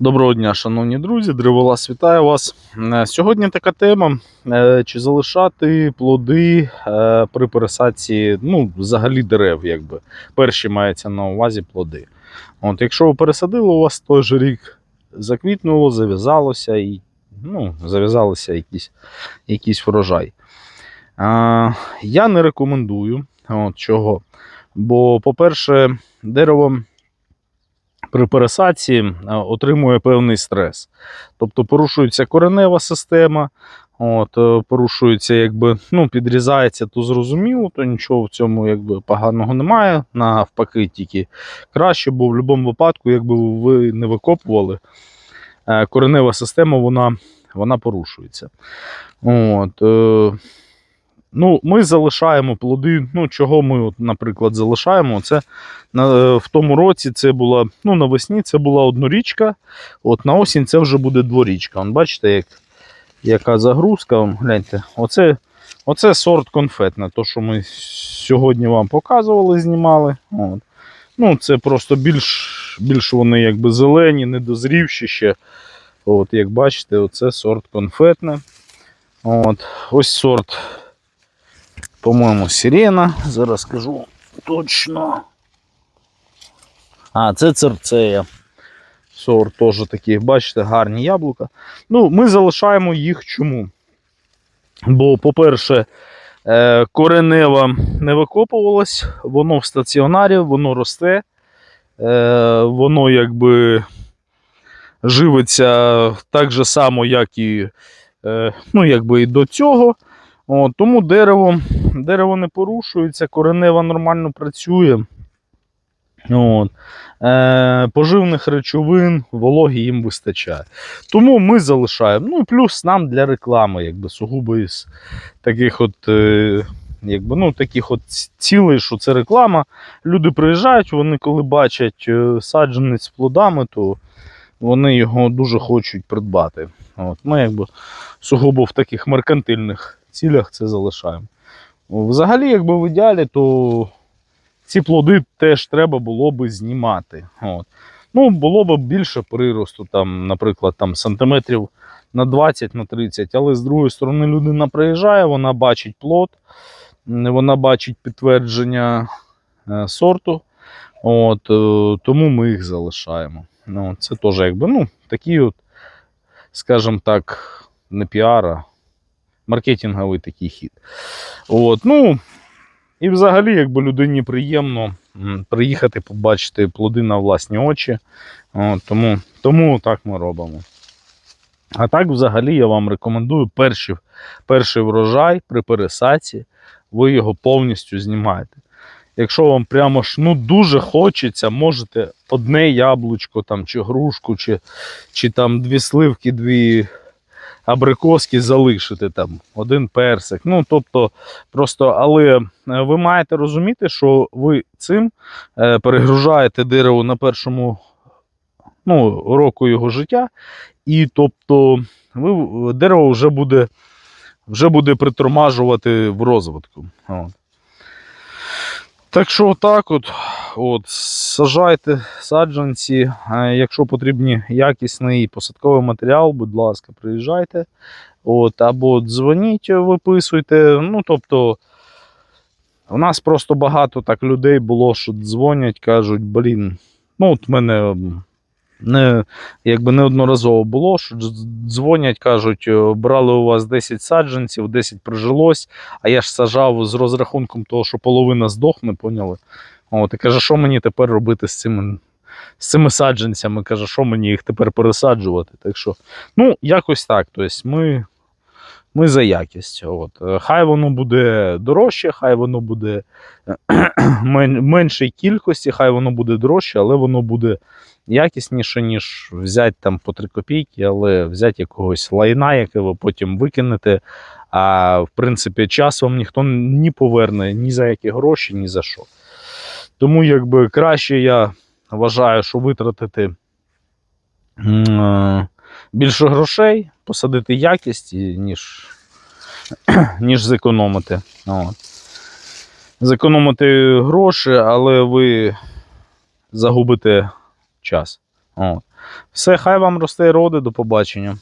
Доброго дня, шановні друзі, Древолас вітаю вас. Е, Сьогодні така тема: е, чи залишати плоди е, при пересадці, ну, взагалі дерев, якби. Перші мається на увазі плоди. От, якщо ви пересадили, у вас той же рік заквітнуло, зав'язалося і ну, зав'язалося якийсь, якийсь врожай. Е, Я не рекомендую. От, чого? Бо, по-перше, дерево при пересадці е, отримує певний стрес. Тобто порушується коренева система, от, е, порушується, якби, ну, підрізається, то зрозуміло, то нічого в цьому якби, поганого немає. Навпаки, тільки краще, бо в будь-якому випадку, якби ви не викопували, е, коренева система вона, вона порушується. От, Ну, ми залишаємо плоди. Ну, чого ми, от, наприклад, залишаємо? Це на, е, в тому році це була, ну, навесні це була однорічка, от на осінь це вже буде дворічка. Вон, бачите, як, яка загрузка. Вон, гляньте, оце, оце сорт конфетне, то, що ми сьогодні вам показували, знімали. От. Ну, це просто більш, більш вони якби зелені, недозрівші ще. От, як бачите, оце сорт конфетне. От, ось сорт по-моєму, сирена. Зараз скажу точно. А, це церцея. Сорт теж такі, бачите, гарні яблука. Ну, ми залишаємо їх чому? Бо, по-перше, е, коренева не викопувалась, воно в стаціонарі, воно росте, е, воно якби живиться так же само, як і, е, ну, якби і до цього. От, тому дерево, дерево не порушується, коренева нормально працює. От. Е, поживних речовин, вологі їм вистачає. Тому ми залишаємо. Ну плюс нам для реклами, якби сугубо із таких от. Е, Якби, ну, таких от цілей, що це реклама. Люди приїжджають, вони коли бачать е, саджанець з плодами, то вони його дуже хочуть придбати. От. Ми якби сугубо в таких меркантильних цілях це залишаємо. Взагалі, якби в ідеалі, то ці плоди теж треба було би знімати. От. Ну, було б більше приросту, там, наприклад, там, сантиметрів на 20 на 30, але з другої сторони людина приїжджає, вона бачить плод, вона бачить підтвердження е, сорту. От, е, тому ми їх залишаємо. Ну, це теж якби, ну, такий от, скажімо так, не піара, маркетинговий такий хід. От, ну, і взагалі, якби людині приємно приїхати, побачити плоди на власні очі. От, тому, тому так ми робимо. А так, взагалі, я вам рекомендую перший, перший врожай при пересадці, ви його повністю знімаєте. Якщо вам прямо ж ну, дуже хочеться, можете одне яблучко там, чи грушку, чи, чи там дві сливки, дві абрикоски залишити там, один персик. Ну, тобто, просто, але е, ви маєте розуміти, що ви цим е, перегружаєте дерево на першому ну, року його життя, і тобто ви, дерево вже буде, вже буде притормажувати в розвитку. От. Так що так от, от, сажайте саджанці. Е, Якщо потрібні якісний посадковий матеріал, будь ласка, приїжджайте. От, або дзвоніть, виписуйте. Ну, тобто, у нас просто багато так людей було, що дзвонять, кажуть, блін, ну от мене не, якби неодноразово було, що дзвонять, кажуть, «Е, брали у вас 10 саджанців, 10 прижилось, а я ж сажав з розрахунком того, що половина здохне, поняли? От, і каже, що мені тепер робити з цими, з цими саджанцями? Каже, що мені їх тепер пересаджувати? Так що, ну, якось так. Тобто ми, ми за якість. От. Е, Хай воно буде дорожче, хай воно буде мен- меншій кількості, хай воно буде дорожче, але воно буде якісніше, ніж взяти там по 3 копійки, але взяти якогось лайна, яке ви потім викинете. А в принципі, час вам ніхто не поверне ні за які гроші, ні за що. Тому якби краще я вважаю, що витратити е, більше грошей, посадити якість, ніж, ніж зекономити. От. Зекономити гроші, але ви загубите час. От. Все, хай вам росте роди, до побачення.